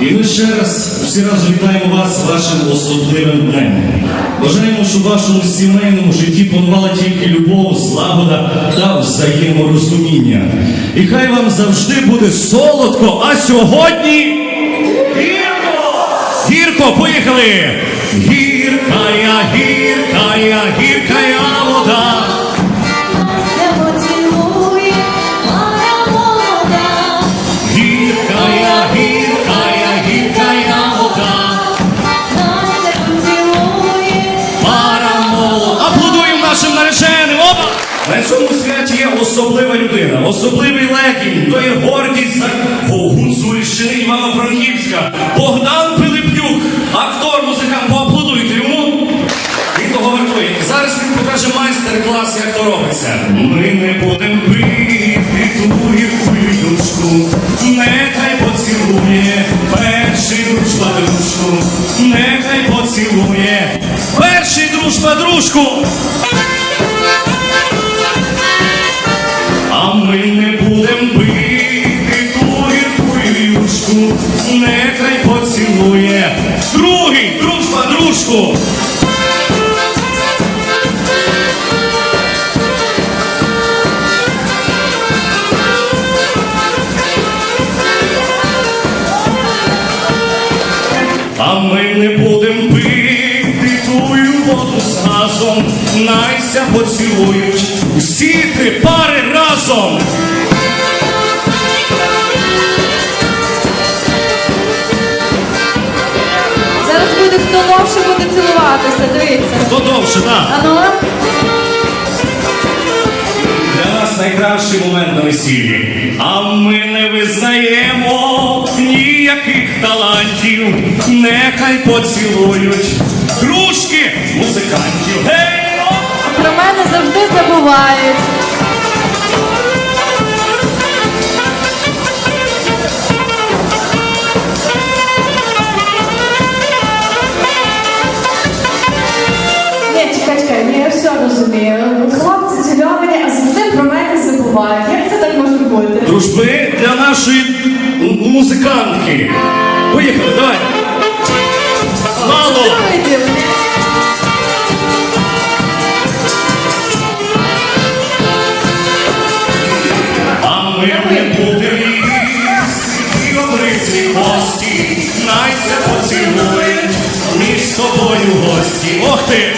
І ми ще раз всі разом вітаємо вас вашим особливим днем. Бажаємо, щоб в вашому сімейному житті панувала тільки любов, злагода та взаєморозуміння. І хай вам завжди буде солодко, а сьогодні гірко! Гірко, поїхали! Гіркая, гіркая, гіркая На цьому святі є особлива людина, особливий лекінь, то є гордість за Гуцульщини Івано-Франківська. Богдан Пилипнюк, актор, музикант, поаплодуйте йому. Він того вартує. Зараз він покаже майстер-клас, як то робиться. Ми не будемо бити ту гірку нехай поцілує перший дружба дружку, нехай поцілує перший дружба дружку. Нехай поцілує другий дружба дружку. А ми не будем пити тую воду з газом, найся поцілують всі три пари разом. Буде хто довше буде цілуватися, дивіться. Хто довше, так? Ану, Для нас найкращий момент на весіллі. А ми не визнаємо ніяких талантів. Нехай поцілують дружки музикантів. Гей! про мене завжди забувають. Все розумію. Хлопці цільовані, а завжди про мене забувають. Як це так може бути? Дружби для нашої м- музикантки. Поїхали, давай. Мало! А ми не будемо їсти обриці поцілують між собою гості. Ох ти!